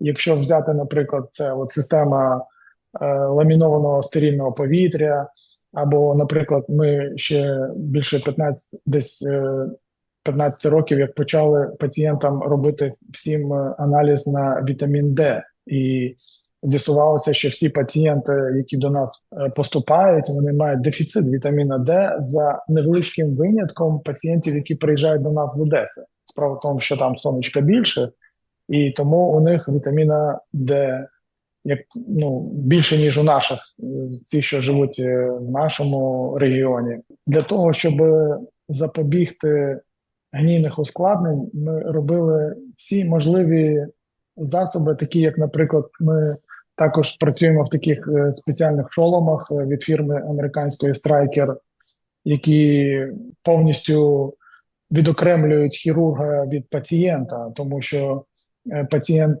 Якщо взяти, наприклад, це от система е, ламінованого стерильного повітря, або, наприклад, ми ще більше 15, десь е, 15 років, як почали пацієнтам робити всім е, аналіз на вітамін Д, і з'ясувалося, що всі пацієнти, які до нас е, поступають, вони мають дефіцит вітаміна Д за невеличким винятком пацієнтів, які приїжджають до нас з Одеси. Справа в тому, що там сонечка більше, і тому у них вітаміна Д як ну більше ніж у наших е, ці, що живуть е, в нашому регіоні, для того, щоб запобігти гнійних ускладнень, ми робили всі можливі засоби, такі як, наприклад, ми також працюємо в таких е, спеціальних шоломах від фірми американської Striker, які повністю відокремлюють хірурга від пацієнта, тому що пацієнт